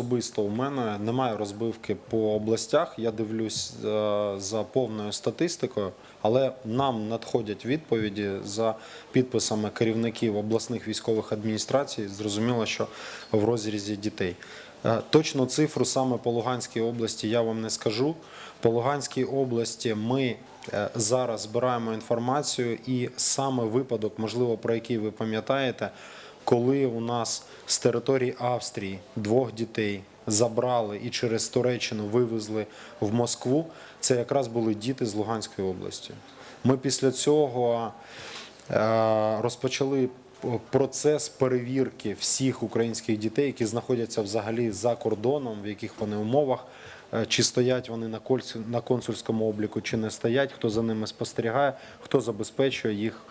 особисто у мене немає розбивки по областях. Я дивлюсь е, за повною статистикою, але нам надходять відповіді за підписами керівників обласних військових адміністрацій. Зрозуміло, що в розрізі дітей. Е, Точну цифру саме по Луганській області я вам не скажу. По Луганській області ми е, зараз збираємо інформацію, і саме випадок, можливо, про який ви пам'ятаєте, коли у нас з території Австрії двох дітей забрали і через Туреччину вивезли в Москву, це якраз були діти з Луганської області. Ми після цього е, розпочали процес перевірки всіх українських дітей, які знаходяться взагалі за кордоном, в яких вони умовах. е, Чи стоять вони на консульському обліку, чи не стоять, хто за ними спостерігає, хто забезпечує їх,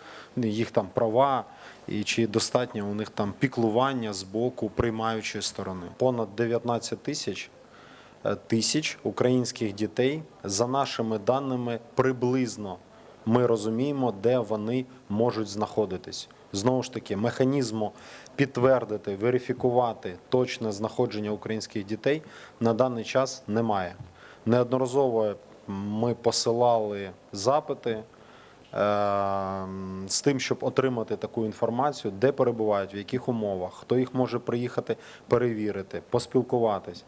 їх там права, і чи достатньо у них там піклування з боку приймаючої сторони. Понад 19 тисяч е, тисяч українських дітей, за нашими даними, приблизно ми розуміємо, де вони можуть знаходитись. Знову ж таки, механізму підтвердити, верифікувати точне знаходження українських дітей на даний час немає. Неодноразово ми посилали запити з тим, щоб отримати таку інформацію, де перебувають, в яких умовах, хто їх може приїхати перевірити, поспілкуватись.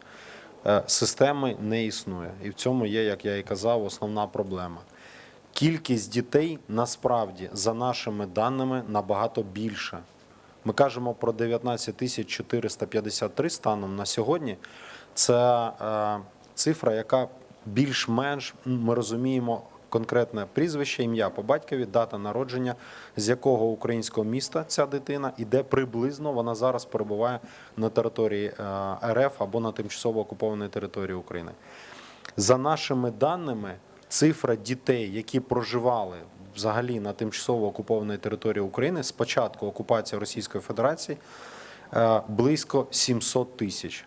Е, Системи не існує, і в цьому є, як я і казав, основна проблема. Кількість дітей насправді, за нашими даними, набагато більша. Ми кажемо про 19 тисяч 453 станом на сьогодні. Це е, цифра, яка більш-менш ми розуміємо конкретне прізвище, ім'я по батькові, дата народження, з якого українського міста ця дитина і де приблизно вона зараз перебуває на території е, РФ або на тимчасово окупованій території України. За нашими даними, цифра дітей, які проживали взагалі на тимчасово окупованій території України з початку окупації Російської Федерації, е, близько 700 тисяч.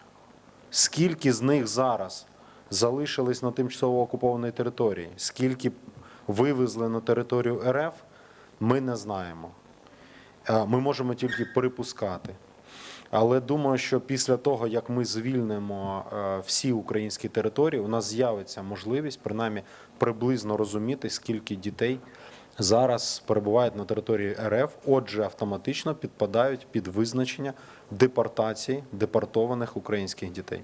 Скільки з них зараз залишились на тимчасово окупованій території, скільки вивезли на територію РФ, ми не знаємо. Е, Ми можемо тільки припускати. Але думаю, що після того, як ми звільнимо е, всі українські території, у нас з'явиться можливість принаймні приблизно розуміти, скільки дітей зараз перебувають на території РФ, отже, автоматично підпадають під визначення депортації депортованих українських дітей.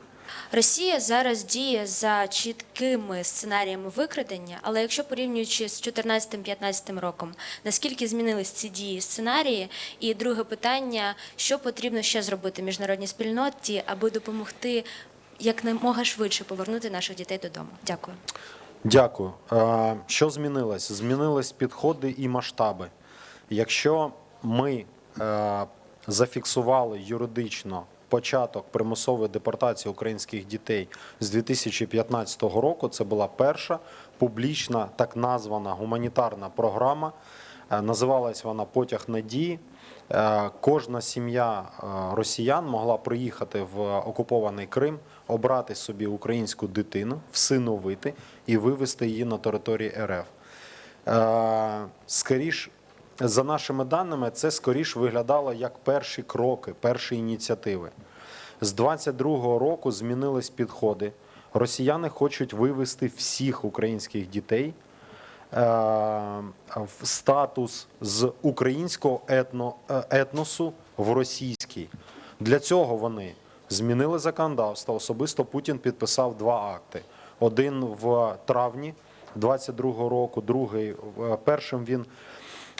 Росія зараз діє за чіткими сценаріями викрадення, але якщо порівнюючи з 2014-2015 роком, наскільки змінились ці дії сценарії? І друге питання: що потрібно ще зробити міжнародній спільноті, аби допомогти якнаймога швидше повернути наших дітей додому? Дякую. Дякую. Що змінилось? Змінились підходи і масштаби. Якщо ми е, зафіксували юридично початок примусової депортації українських дітей з 2015 року, це була перша публічна так названа гуманітарна програма. Е, Називалась вона Потяг надії. Е, Кожна сім'я е, росіян могла приїхати в окупований Крим, обрати собі українську дитину, всиновити і вивезти її на території РФ. Е, Скоріш, за нашими даними, це скоріш виглядало як перші кроки, перші ініціативи. З 22-го року змінились підходи. Росіяни хочуть вивезти всіх українських дітей е, в статус з українського етно, е, етносу в російський. Для цього вони змінили законодавство. Особисто Путін підписав два акти: один в травні 22-го року, другий е, першим він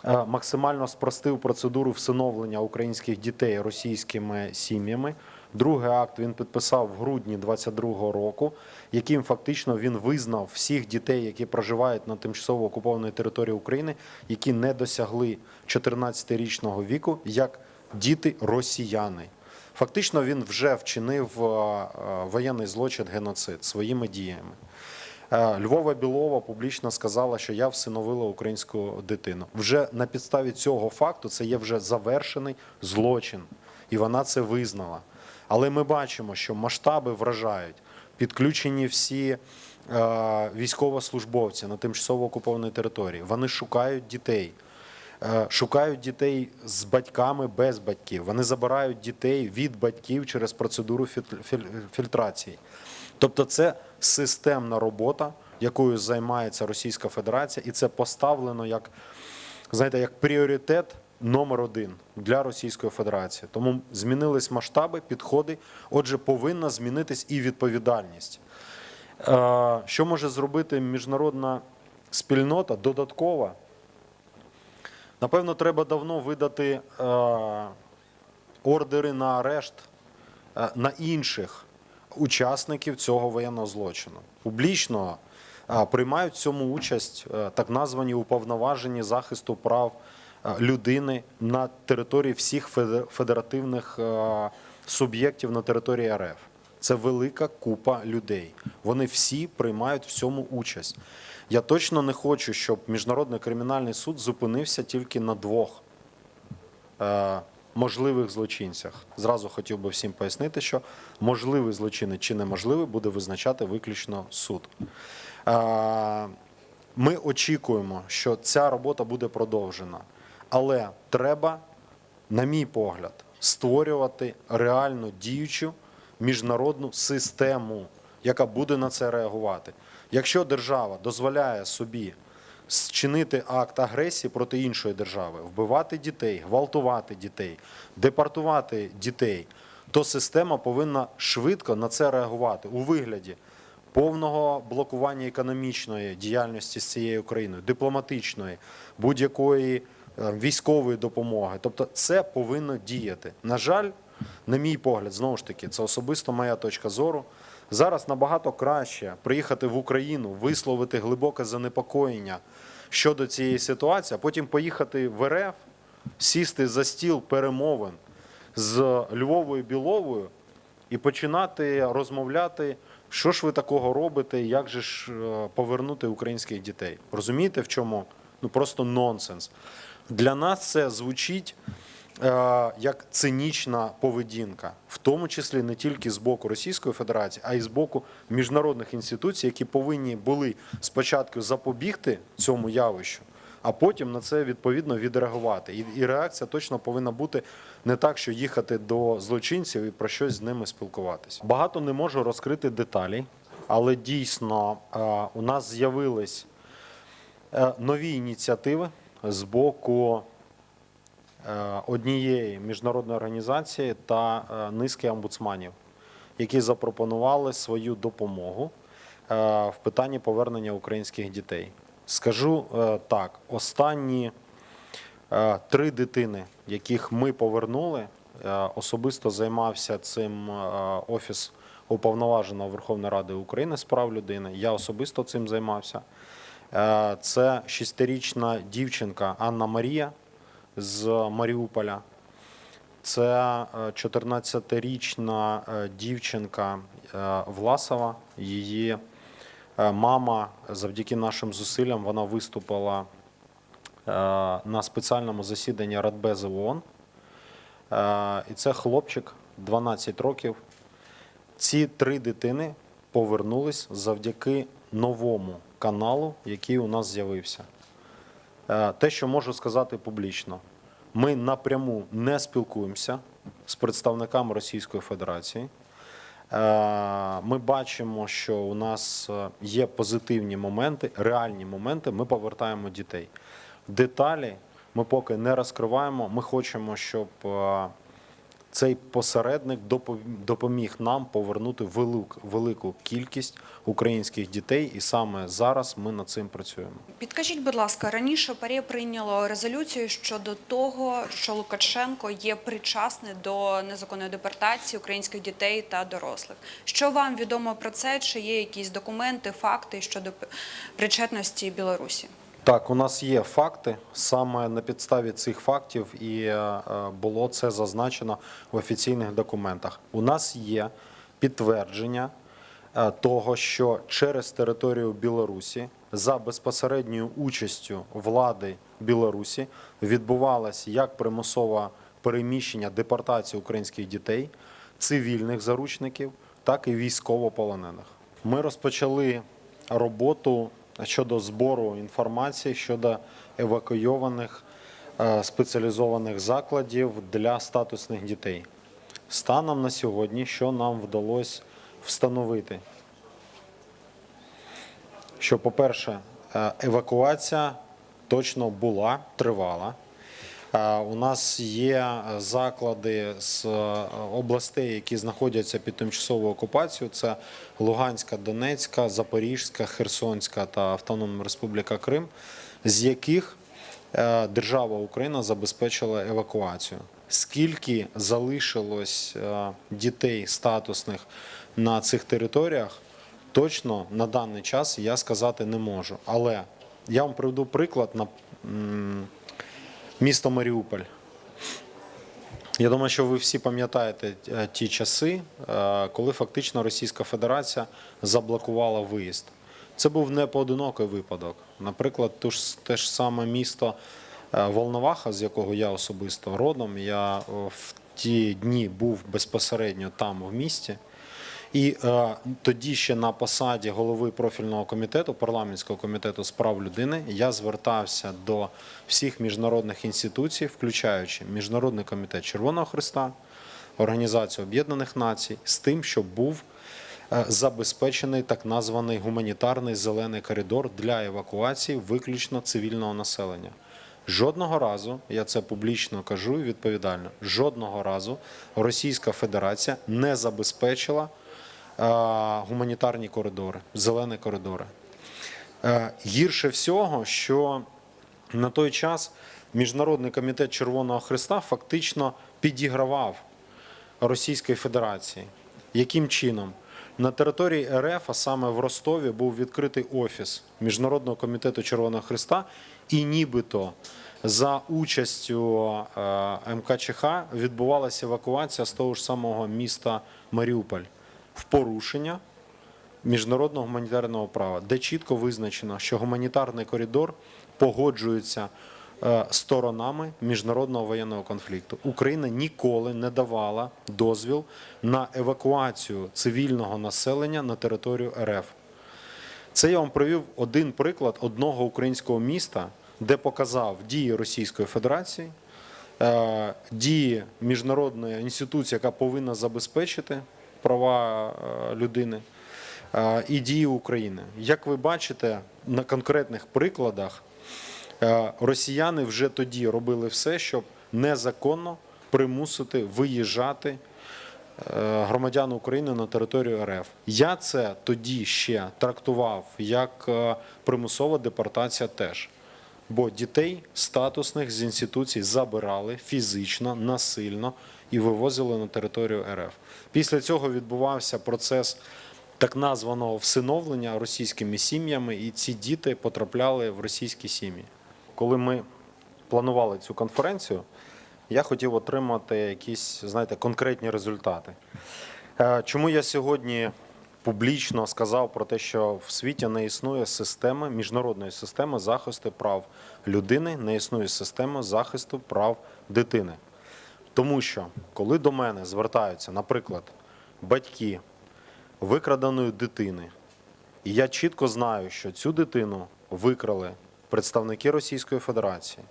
максимально спростив процедуру всиновлення українських дітей російськими сім'ями. Другий акт він підписав в грудні 22-го року, яким фактично він визнав всіх дітей, які проживають на тимчасово окупованій території України, які не досягли 14-річного віку, як діти росіяни. Фактично він вже вчинив е, е, воєнний злочин геноцид своїми діями. Е, Львова Білова публічно сказала, що я всиновила українську дитину. Вже на підставі цього факту це є вже завершений злочин, і вона це визнала. Але ми бачимо, що масштаби вражають. Підключені всі е, військовослужбовці на тимчасово окупованій території. Вони шукають дітей. Е, шукають дітей з батьками без батьків. Вони забирають дітей від батьків через процедуру фільтр- фільтрації. Тобто, це системна робота, якою займається Російська Федерація, і це поставлено як знаєте, як пріоритет номер один для Російської Федерації. Тому змінились масштаби, підходи. Отже, повинна змінитись і відповідальність. Е, Що може зробити міжнародна спільнота додаткова? Напевно, треба давно видати е, ордери на арешт е, на інших учасників цього воєнного злочину. Публічно е, приймають в цьому участь е, так названі уповноважені захисту прав е, людини на території всіх федеративних е, суб'єктів на території РФ. Це велика купа людей. Вони всі приймають в цьому участь. Я точно не хочу, щоб міжнародний кримінальний суд зупинився тільки на двох е, можливих злочинцях. Зразу хотів би всім пояснити, що можливий злочинець чи неможливий буде визначати виключно суд. Е, Ми очікуємо, що ця робота буде продовжена, але треба, на мій погляд, створювати реально діючу міжнародну систему, яка буде на це реагувати. Якщо держава дозволяє собі зчинити акт агресії проти іншої держави, вбивати дітей, гвалтувати дітей, депортувати дітей, то система повинна швидко на це реагувати у вигляді повного блокування економічної діяльності з цією країною, дипломатичної, будь-якої е, військової допомоги. Тобто це повинно діяти. На жаль, на мій погляд, знову ж таки, це особисто моя точка зору. Зараз набагато краще приїхати в Україну, висловити глибоке занепокоєння щодо цієї ситуації, а потім поїхати в РФ, сісти за стіл перемовин з Львовою Біловою і починати розмовляти, що ж ви такого робите, як же ж е, повернути українських дітей. Розумієте, в чому? Ну просто нонсенс. Для нас це звучить як цинічна поведінка, в тому числі не тільки з боку Російської Федерації, а й з боку міжнародних інституцій, які повинні були спочатку запобігти цьому явищу, а потім на це відповідно відреагувати. І, і реакція точно повинна бути не так, що їхати до злочинців і про щось з ними спілкуватися. Багато не можу розкрити деталі, але дійсно е, у нас з'явились е, нові ініціативи з боку е, однієї міжнародної організації та е, низки омбудсманів, які запропонували свою допомогу е, в питанні повернення українських дітей. Скажу е, так: останні е, три дитини, яких ми повернули, е, особисто займався цим е, офіс уповноваженого Верховної Ради України з прав людини. Я особисто цим займався. Е, Це шестирічна дівчинка Анна Марія з Маріуполя. Це е, 14-річна е, дівчинка е, Власова. Її е, мама завдяки нашим зусиллям вона виступила е, на спеціальному засіданні Радбези ООН. Е, І це хлопчик 12 років. Ці три дитини повернулись завдяки новому каналу, який у нас з'явився. Е, Те, що можу сказати публічно, ми напряму не спілкуємося з представниками Російської Федерації. Е, Ми бачимо, що у нас е, є позитивні моменти, реальні моменти. Ми повертаємо дітей. Деталі ми поки не розкриваємо. Ми хочемо, щоб цей посередник допо- допоміг нам повернути велику, кількість українських дітей, і саме зараз ми над цим працюємо. Підкажіть, будь ласка, раніше ПАРЄ прийняло резолюцію щодо того, що Лукашенко є причасний до незаконної депортації українських дітей та дорослих. Що вам відомо про це? Чи є якісь документи, факти щодо причетності Білорусі? Так, у нас є факти. Саме на підставі цих фактів і е, е, було це зазначено в офіційних документах. У нас є підтвердження е, того, що через територію Білорусі за безпосередньою участю влади Білорусі відбувалось як примусове переміщення депортація українських дітей, цивільних заручників, так і військовополонених. Ми розпочали роботу щодо збору інформації щодо евакуйованих е, спеціалізованих закладів для статусних дітей. Станом на сьогодні, що нам вдалося встановити? Що, по-перше, е, евакуація точно була, тривала. Е, У нас є е, заклади з е, областей, які знаходяться під тимчасовою окупацією. Це Луганська, Донецька, Запорізька, Херсонська та Автономна Республіка Крим, з яких держава Україна забезпечила евакуацію. Скільки залишилось дітей статусних на цих територіях, точно на даний час я сказати не можу. Але я вам приведу приклад на місто Маріуполь. Я думаю, що ви всі пам'ятаєте е, ті часи, е, коли фактично Російська Федерація заблокувала виїзд. Це був не поодинокий випадок. Наприклад, ту ж- те ж саме місто е, Волноваха, з якого я особисто родом, я в ті дні був безпосередньо там в місті. І е, тоді ще на посаді голови профільного комітету, парламентського комітету з прав людини, я звертався до всіх міжнародних інституцій, включаючи Міжнародний комітет Червоного Христа, Організацію Об'єднаних Націй, з тим, щоб був е, забезпечений так названий гуманітарний зелений коридор для евакуації виключно цивільного населення. Жодного разу, я це публічно кажу і відповідально, жодного разу Російська Федерація не забезпечила гуманітарні коридори, зелені коридори. Е, Гірше всього, що на той час Міжнародний комітет Червоного Христа фактично підігравав Російської Федерації. Яким чином? На території РФ, а саме в Ростові, був відкритий офіс Міжнародного комітету Червоного Христа, і нібито за участю е, МКЧХ відбувалася евакуація з того ж самого міста Маріуполь в порушення міжнародного гуманітарного права, де чітко визначено, що гуманітарний коридор погоджується е, сторонами міжнародного воєнного конфлікту. Україна ніколи не давала дозвіл на евакуацію цивільного населення на територію РФ. Це я вам привів один приклад одного українського міста, де показав дії Російської Федерації, е, дії міжнародної інституції, яка повинна забезпечити права е, людини, е, і дії України. Як ви бачите, на конкретних прикладах е, росіяни вже тоді робили все, щоб незаконно примусити виїжджати громадян України на територію РФ. Я це тоді ще трактував як примусова депортація теж. Бо дітей статусних з інституцій забирали фізично, насильно і вивозили на територію РФ. Після цього відбувався процес так названого всиновлення російськими сім'ями, і ці діти потрапляли в російські сім'ї. Коли ми планували цю конференцію, я хотів отримати якісь, знаєте, конкретні результати. Е, Чому я сьогодні публічно сказав про те, що в світі не існує системи, міжнародної системи захисту прав людини, не існує системи захисту прав дитини. Тому що, коли до мене звертаються, наприклад, батьки викраденої дитини, і я чітко знаю, що цю дитину викрали представники Російської Федерації,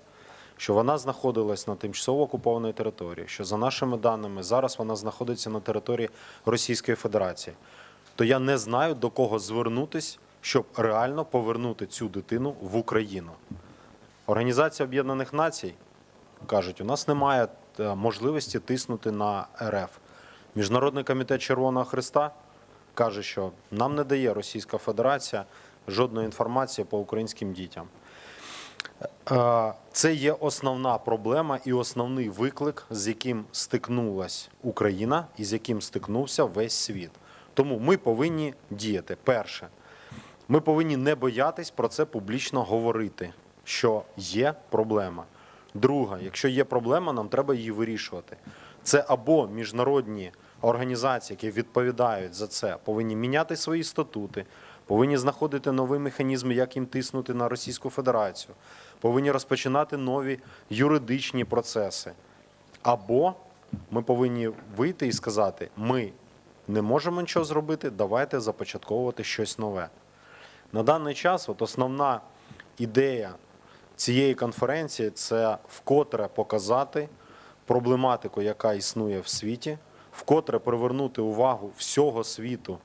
що вона знаходилась на тимчасово окупованій території, що за нашими даними зараз вона знаходиться на території Російської Федерації, то я не знаю до кого звернутись, щоб реально повернути цю дитину в Україну. Організація Об'єднаних Націй кажуть, у нас немає е, можливості тиснути на РФ. Міжнародний комітет Червоного Христа каже, що нам не дає Російська Федерація жодної інформації по українським дітям. Е, Це є основна проблема і основний виклик, з яким стикнулась Україна і з яким стикнувся весь світ. Тому ми повинні діяти. Перше, ми повинні не боятись про це публічно говорити, що є проблема. Друге, якщо є проблема, нам треба її вирішувати. Це або міжнародні організації, які відповідають за це, повинні міняти свої статути, повинні знаходити нові механізми, як їм тиснути на Російську Федерацію, повинні розпочинати нові юридичні процеси. Або ми повинні вийти і сказати: ми не можемо нічого зробити, давайте започатковувати щось нове. На даний час, от основна ідея цієї конференції це вкотре показати проблематику, яка існує в світі, вкотре привернути увагу всього світу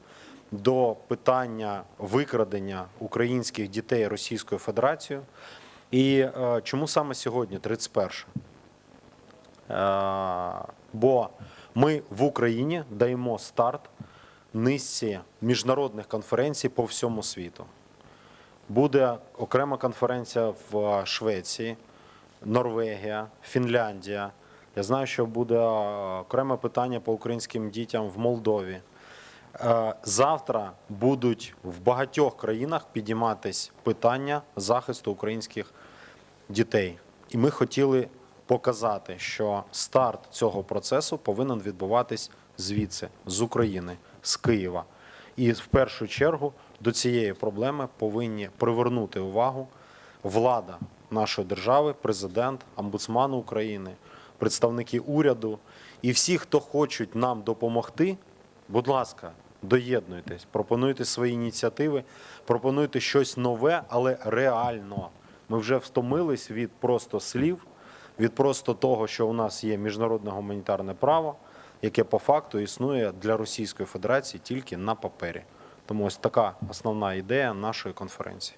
до питання викрадення українських дітей Російською Федерацією. І е, чому саме сьогодні, 31? Е, Бо ми в Україні даємо старт низці міжнародних конференцій по всьому світу. Буде окрема конференція в Швеції, Норвегія, Фінляндія. Я знаю, що буде окреме питання по українським дітям в Молдові. Е, Завтра будуть в багатьох країнах підійматись питання захисту українських дітей. І ми хотіли показати, що старт цього процесу повинен відбуватись звідси, з України, з Києва. І в першу чергу до цієї проблеми повинні привернути увагу влада нашої держави, президент, омбудсман України, представники уряду і всі, хто хочуть нам допомогти, будь ласка, доєднуйтесь, пропонуйте свої ініціативи, пропонуйте щось нове, але реально. Ми вже втомились від просто слів, від просто того, що у нас є міжнародне гуманітарне право, яке по факту існує для Російської Федерації тільки на папері. Тому ось така основна ідея нашої конференції.